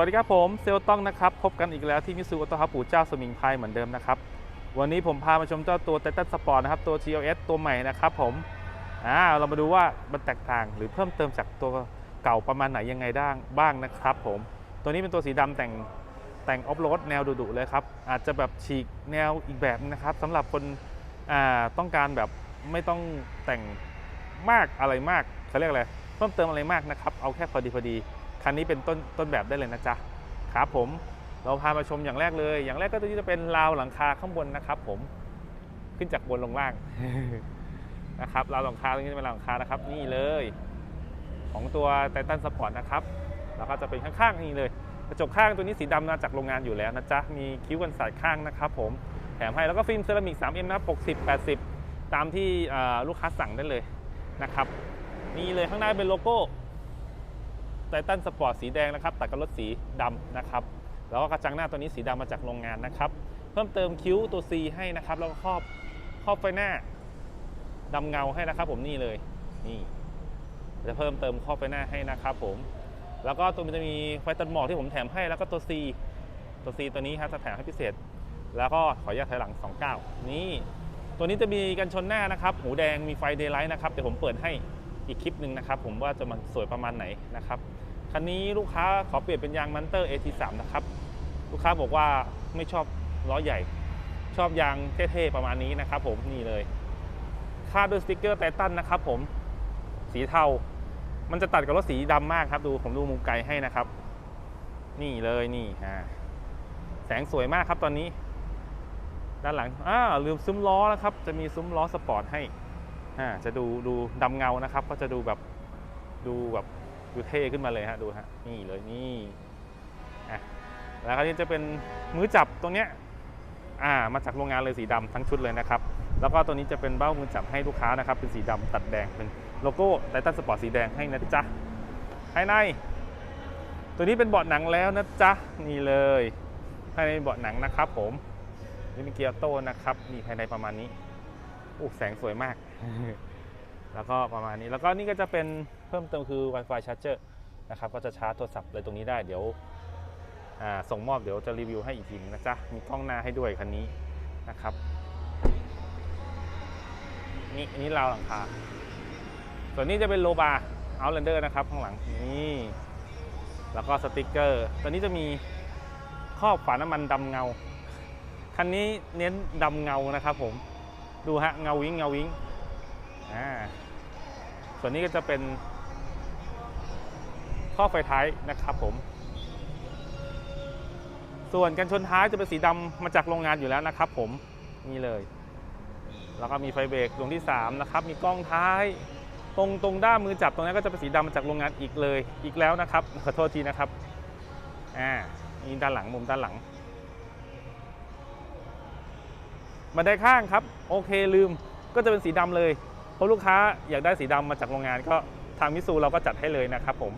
วัสดีครับผมเซลต้องนะครับ พบกันอีกแล้วที่มิสูออโตฮับปู่เจ้าสมิงพายเหมือนเดิมนะครับ วันนี้ผมพามาชมเจ้าตัว Titan Sport นะครับ ตัว GLS ตัวใหม่นะครับผมอ่าเรามาดูว่ามันแตกต่างหรือเพิ่มเติมจากตัวเก่าประมาณไหนยังไงด้างบ้างนะครับผมตัวนี้เป็นตัวสีดำแต่งแต่งออฟโรดแนวดุๆเลยครับ อาจจะแบบฉีกแนวอีกแบบนะครับสำหรับคนอ่าต้องการแบบไม่ต้องแต่งมากอะไรมากเขาเรียกอะไรเพิ่มเติมอะไรมากนะครับเอาแค่พอดีพอดี คันนี้เป็นต้นต้นแบบได้เลยนะจ๊ะครับผมเราพามาชมอย่างแรกเลย อย่างแรกก็จะเป็นราวหลังคาข้างบนนะครับผมขึ้นจากบนลงล่างนะครับราวหลังคาตรงนี้เป็นราวหลังคานะครับ นี่เลย ของตัวไททันสปอร์ตนะครับแล้วก็จะเป็นข้างๆนี่เลยกระจกข้างตัวนี้สีดำมาจากโรงงานอยู่แล้วนะจ๊ะมีคิ้วกันสายข้างนะครับผมแถมให้แล้วก็ฟิล์มเซรามิก 3M นะ60 80 ตามที่ลูกค้าสั่งได้เลยนะครับนี่เลยข้างหน้าเป็นโลโก้ ไททันสปอร์ตสีแดงนะครับตัดกับรถสีดำนะครับแล้วก็กระจังหน้าตัวนี้สีดำมาจากโรงงานนะครับเพิ่มเติมคิ้วตัว C ให้นะครับแล้วก็ครอบครอบไฟหน้าดำเงาให้นะครับ ผมนี่เลยนี่จะเพิ่มเติมครอบไฟหน้าให้นะครับ ผม แล้วก็ตัวมันจะมีไฟตัดหมอกที่ผมแถมให้แล้วก็ตัว C ตัว C ตัวนี้ครับจะแถมให้พิเศษ แล้วก็ขออนุญาตถอยหลัง 29 นี่ตัวนี้จะมีกันชนหน้านะครับ หูแดงมีไฟเดย์ไลท์นะครับเดี๋ยวผมเปิดให้ อีกคลิปหนึ่งนะครับผมว่าจะมันสวยประมาณไหนนะครับคันนี้ลูกค้าขอเปลี่ยนเป็นยางมันเตอร์ AT3 นะครับลูกค้าบอกว่าไม่ชอบล้อใหญ่ ชอบยางเท่ๆประมาณนี้นะครับผมนี่เลยคาดด้วยสติกเกอร์ไททันนะครับผมสีเทา มันจะตัดกับรถสีดำมากครับ ดูผมดูมุมไกลให้นะครับ นี่เลยนี่อ่าแสงสวยมากครับตอนนี้ ด้านหลังอ่าลืมซุ้มล้อนะครับ จะมีซุ้มล้อสปอร์ตให้ อ่าจะดูดูดำเงานะครับ ก็จะดูแบบดูแบบดูเท่ขึ้นมาเลยฮะดูฮะนี่เลยนี่อะแล้วคราวนี้จะเป็นมือจับตรงเนี้ยอ่ามาจากโรงงานเลยสีดำทั้งชุดเลยนะครับ แล้วก็ตัวนี้จะเป็นเบ้ามือจับให้ลูกค้านะครับ เป็นสีดำตัดแดงเป็นโลโก้ไททันสปอร์ตสีแดงให้นะจ๊ะภายใน ตัวนี้เป็นเบาะหนังแล้วนะจ๊ะนี่เลยภายในเบาะหนังนะครับ ผมนี่เป็นเกียร์โต้นะครับนี่ภายในประมาณนี้ โอ้แสงสวยมาก แล้วก็ประมาณนี้แล้วก็นี่ก็จะเป็นเพิ่มเติมคือ Wi-Fi Charger นะครับก็จะชาร์จโทรศัพท์เลยตรงนี้ได้เดี๋ยวอ่าส่งมอบเดี๋ยวจะรีวิวให้อีกทีนึงนะจ๊ะมีกล้องหน้าให้ด้วยคันนี้นะครับนี่อันนี้ราวหลังคาส่วนนี้จะเป็นโลบาร์เอาเลนเดอร์นะครับข้างหลังนี่แล้วก็สติกเกอร์ตัวนี้จะมีครอบฝาน้ำมันดำเงา คันนี้เน้นดำเงานะครับผม ดูฮะเงาวิ้งเงาวิ้งอ่าส่วนนี้ก็จะเป็นข้อไฟท้ายนะครับผม ส่วนกันชนท้ายจะเป็นสีดำมาจากโรงงานอยู่แล้วนะครับผมนี่เลย แล้วก็มีไฟเบรกดวงที่ 3 นะครับ มีกล้องท้าย ตรงตรงด้ามมือจับตรงนี้ก็จะเป็นสีดำมาจากโรงงานอีกเลยอีกแล้วนะครับ ขอโทษทีนะครับอ่านี่ด้านหลังมุมด้านหลัง บันไดข้างครับโอเคลืมก็จะเป็นสีดำเลยเพราะลูกค้าอยากได้สีดำมาจากโรงงานก็ทางมิซูเราก็จัดให้เลยนะครับผม